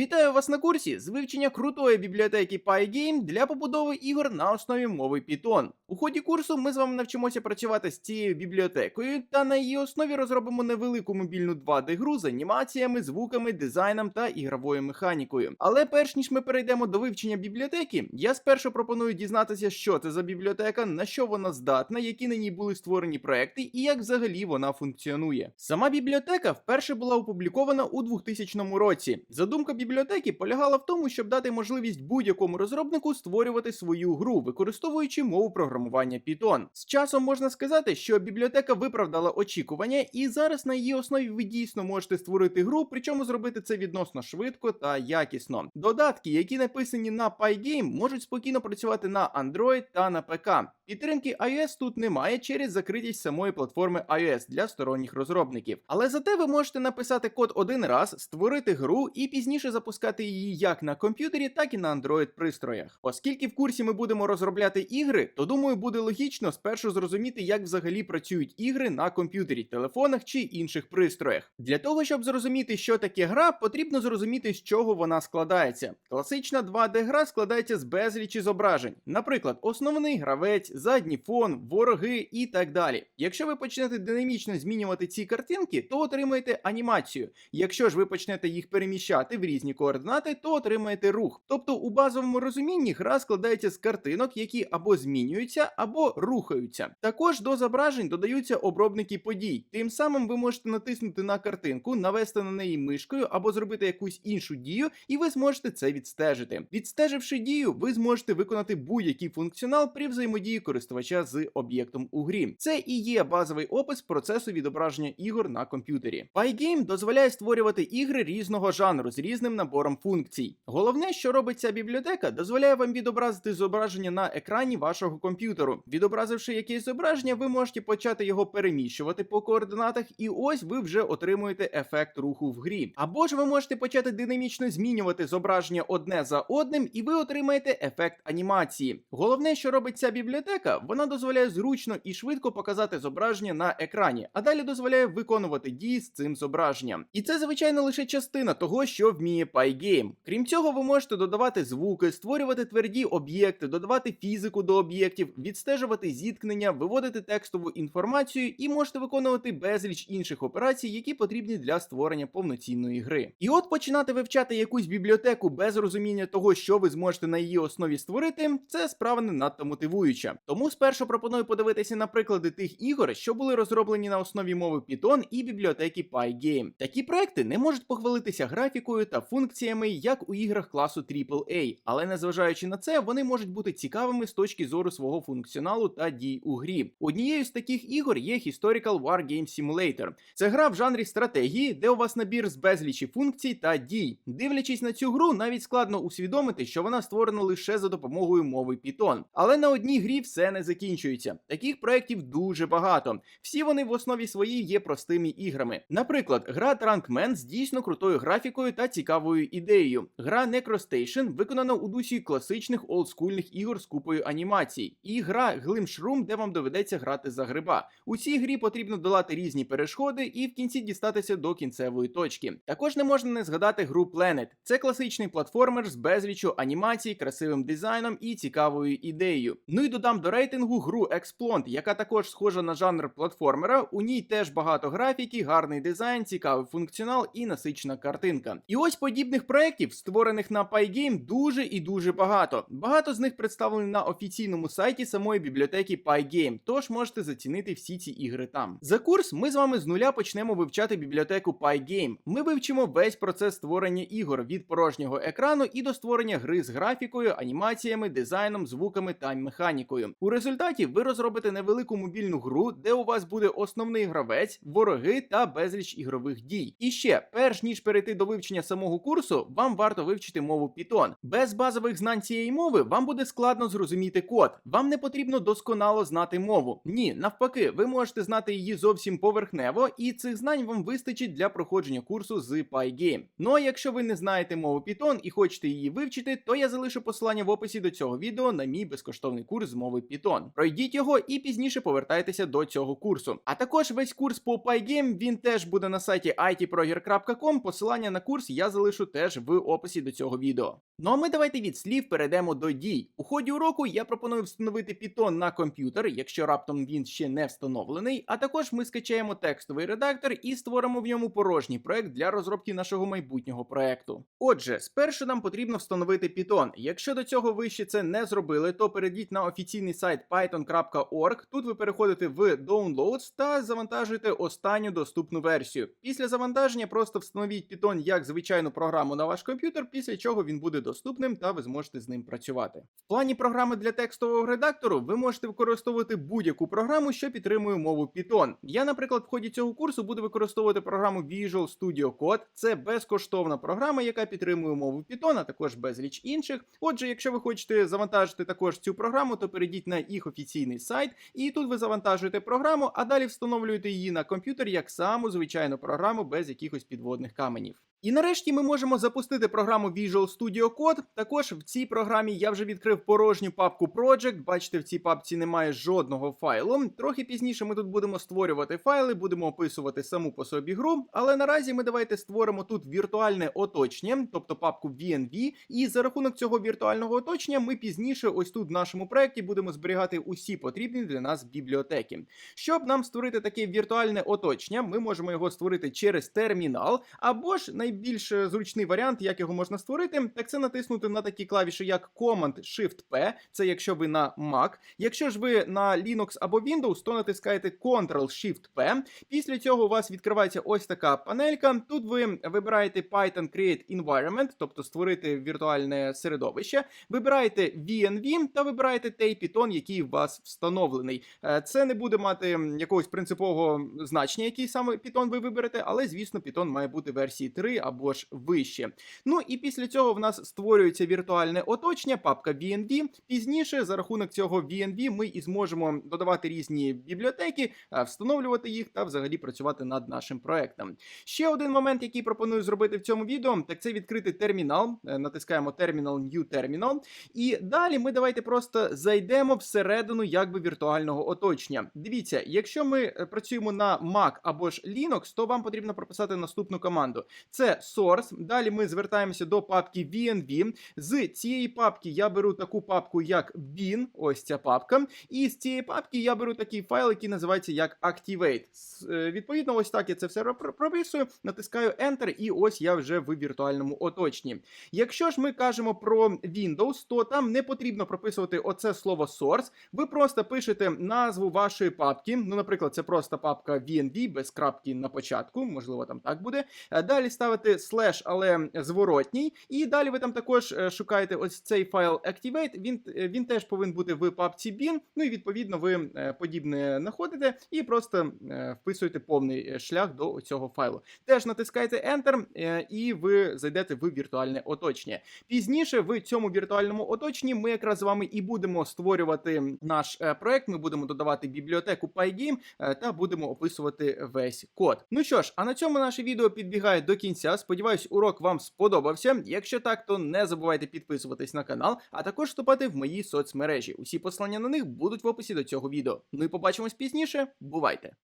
Вітаю вас на курсі з вивчення крутої бібліотеки PyGame для побудови ігор на основі мови Python. У ході курсу ми з вами навчимося працювати з цією бібліотекою та на її основі розробимо невелику мобільну 2D-гру з анімаціями, звуками, дизайном та ігровою механікою. Але перш ніж ми перейдемо до вивчення бібліотеки, я спершу пропоную дізнатися, що це за бібліотека, на що вона здатна, які на ній були створені проекти і як взагалі вона функціонує. Сама бібліотека вперше була опублікована у 2000 році. Задумка бібліотеки полягала в тому, щоб дати можливість будь-якому розробнику створювати свою гру, використовуючи мову програмування Python. З часом можна сказати, що бібліотека виправдала очікування, і зараз на її основі ви дійсно можете створити гру, причому зробити це відносно швидко та якісно. Додатки, які написані на PyGame, можуть спокійно працювати на Android та на ПК. Підтримки iOS тут немає через закритість самої платформи iOS для сторонніх розробників. Але зате ви можете написати код один раз, створити гру і пізніше запускати її як на комп'ютері, так і на Android пристроях. Оскільки в курсі ми будемо розробляти ігри, то думаю, буде логічно спершу зрозуміти, як взагалі працюють ігри на комп'ютері, телефонах чи інших пристроях. Для того, щоб зрозуміти, що таке гра, потрібно зрозуміти, з чого вона складається. Класична 2D-гра складається з безлічі зображень, наприклад, основний гравець, задній фон, вороги і так далі. Якщо ви почнете динамічно змінювати ці картинки, то отримаєте анімацію. Якщо ж ви почнете їх переміщати в різні координати, то отримаєте рух. Тобто у базовому розумінні гра складається з картинок, які або змінюються, або рухаються. Також до зображень додаються обробники подій. Тим самим ви можете натиснути на картинку, навести на неї мишкою або зробити якусь іншу дію, і ви зможете це відстежити. Відстеживши дію, ви зможете виконати будь-який функціонал при взаємодії користувача з об'єктом у грі. Це і є базовий опис процесу відображення ігор на комп'ютері. PyGame дозволяє створювати ігри різного жанру з різним набором функцій. Головне, що робить ця бібліотека, дозволяє вам відобразити зображення на екрані вашого комп'ютеру. Відобразивши якесь зображення, ви можете почати його переміщувати по координатах, і ось ви вже отримуєте ефект руху в грі. Або ж ви можете почати динамічно змінювати зображення одне за одним, і ви отримаєте ефект анімації. Головне, що робить ця бібліотека, вона дозволяє зручно і швидко показати зображення на екрані, а далі дозволяє виконувати дії з цим зображенням. І це, звичайно, лише частина того, що вміє PyGame. Крім цього, ви можете додавати звуки, створювати тверді об'єкти, додавати фізику до об'єктів, відстежувати зіткнення, виводити текстову інформацію і можете виконувати безліч інших операцій, які потрібні для створення повноцінної гри. І от починати вивчати якусь бібліотеку без розуміння того, що ви зможете на її основі створити, це справа не надто мотивуюча. Тому спершу пропоную подивитися на приклади тих ігор, що були розроблені на основі мови Python і бібліотеки PyGame. Такі проекти не можуть похвалитися графікою та функціями, як у іграх класу AAA, але незважаючи на це, вони можуть бути цікавими з точки зору свого функціоналу та дій у грі. Однією з таких ігор є Historical War Game Simulator. Це гра в жанрі стратегії, де у вас набір з безлічі функцій та дій. Дивлячись на цю гру, навіть складно усвідомити, що вона створена лише за допомогою мови Python. Але на одній грі все не закінчується. Таких проєктів дуже багато. Всі вони в основі своїй є простими іграми. Наприклад, гра Trunkman з дійсно крутою графікою та цікавою ідеєю. Гра Necrostation виконана у дусі класичних олдскульних ігор з купою анімацій. І гра Glimshroom, де вам доведеться грати за гриба. У цій грі потрібно долати різні перешкоди і в кінці дістатися до кінцевої точки. Також не можна не згадати гру Planet. Це класичний платформер з безлічю анімацій, красивим дизайном і цікавою ідеєю. Ну і додам до рейтингу гру Explont, яка також схожа на жанр платформера. У ній теж багато графіки, гарний дизайн, цікавий функціонал і насичена картинка. І ось подібних проєктів, створених на PyGame, дуже і дуже багато. Багато з них представлені на офіційному сайті самої бібліотеки PyGame, тож можете зацінити всі ці ігри там. За курс ми з вами з нуля почнемо вивчати бібліотеку PyGame. Ми вивчимо весь процес створення ігор від порожнього екрану і до створення гри з графікою, анімаціями, дизайном, звуками та механікою. У результаті ви розробите невелику мобільну гру, де у вас буде основний гравець, вороги та безліч ігрових дій. І ще, перш ніж перейти до вивчення самого курсу, вам варто вивчити мову Python. Без базових знань цієї мови вам буде складно зрозуміти код. Вам не потрібно досконало знати мову. Ні, навпаки, ви можете знати її зовсім поверхнево, і цих знань вам вистачить для проходження курсу з PyGame. Ну а якщо ви не знаєте мову Python і хочете її вивчити, то я залишу посилання в описі до цього відео на мій безкоштовний курс з мови Python. Пройдіть його і пізніше повертайтеся до цього курсу. А також весь курс по PyGame він теж буде на сайті itproger.com. Посилання на курс я залишу залишу теж в описі до цього відео. Ну а ми давайте від слів перейдемо до дій. У ході уроку я пропоную встановити Python на комп'ютер, якщо раптом він ще не встановлений. А також ми скачаємо текстовий редактор і створимо в ньому порожній проект для розробки нашого майбутнього проекту. Отже, спершу нам потрібно встановити Python. Якщо до цього ви ще це не зробили, то перейдіть на офіційний сайт python.org. Тут ви переходите в Downloads та завантажуєте останню доступну версію. Після завантаження просто встановіть Python як звичайну програму на ваш комп'ютер, після чого він буде доступним та ви зможете з ним працювати. В плані програми для текстового редактору ви можете використовувати будь-яку програму, що підтримує мову Python. Я, наприклад, в ході цього курсу буду використовувати програму Visual Studio Code. Це безкоштовна програма, яка підтримує мову Python, а також безліч інших. Отже, якщо ви хочете завантажити також цю програму, то перейдіть на їх офіційний сайт, і тут ви завантажуєте програму, а далі встановлюєте її на комп'ютер як саму звичайну програму без якихось підводних каменів. І нарешті ми можемо запустити програму Visual Studio Code. Також в цій програмі я вже відкрив порожню папку Project. Бачите, в цій папці немає жодного файлу. Трохи пізніше ми тут будемо створювати файли, будемо описувати саму по собі гру. Але наразі ми давайте створимо тут віртуальне оточення, тобто папку VNV. І за рахунок цього віртуального оточення ми пізніше, ось тут в нашому проєкті, будемо зберігати усі потрібні для нас бібліотеки. Щоб нам створити таке віртуальне оточення, ми можемо його створити через термінал, або ж найбільш е, зручний варіант, як його можна створити, так це натиснути на такі клавіші, як Command-Shift-P, це якщо ви на Mac. Якщо ж ви на Linux або Windows, то натискаєте Ctrl-Shift-P. Після цього у вас відкривається ось така панелька. Тут ви вибираєте Python Create Environment, тобто створити віртуальне середовище. Вибираєте VNV та вибираєте той Python, який у вас встановлений. Е, Це не буде мати якогось принципового значення, який саме Python ви виберете, але звісно, Python має бути версії 3 або ж вище. Ну і після цього в нас створюється віртуальне оточення, папка VNV. Пізніше, за рахунок цього VNV, ми і зможемо додавати різні бібліотеки, встановлювати їх та взагалі працювати над нашим проектом. Ще один момент, який пропоную зробити в цьому відео, так це відкрити термінал. Е, Натискаємо Terminal New Terminal. І далі ми давайте просто зайдемо всередину якби віртуального оточення. Дивіться, якщо ми е, працюємо на Mac або ж Linux, то вам потрібно прописати наступну команду. Це source. Далі ми звертаємося до папки VNV. З цієї папки я беру таку папку, як bin, ось ця папка. І з цієї папки я беру такий файл, який називається як Activate. Е, Відповідно, ось так я це все прописую, натискаю Enter, і ось я вже в віртуальному оточенні. Якщо ж ми кажемо про Windows, то там не потрібно прописувати оце слово source. Ви просто пишете назву вашої папки. Ну, наприклад, це просто папка VNV без крапки на початку, можливо, там так буде. Е, Далі ставите слеш, але зворотній. І далі ви там також е, шукаєте ось цей файл Activate. Він, е, він теж повинен бути в папці bin. Ну і відповідно ви е, подібне знаходите і просто вписуєте повний шлях до цього файлу. Теж натискаєте Enter, і ви зайдете в віртуальне оточення. Пізніше в цьому віртуальному оточенні ми якраз з вами і будемо створювати наш проект. Ми будемо додавати бібліотеку Pygame та будемо описувати весь код. Ну що ж, а на цьому наше відео підбігає до кінця. Сподіваюсь, урок вам сподобався. Якщо так, то не забувайте підписуватись на канал, а також вступати в мої соцмережі. Усі послання на них будуть в описі до цього відео. Ну і побачимось пізніше. Бувайте!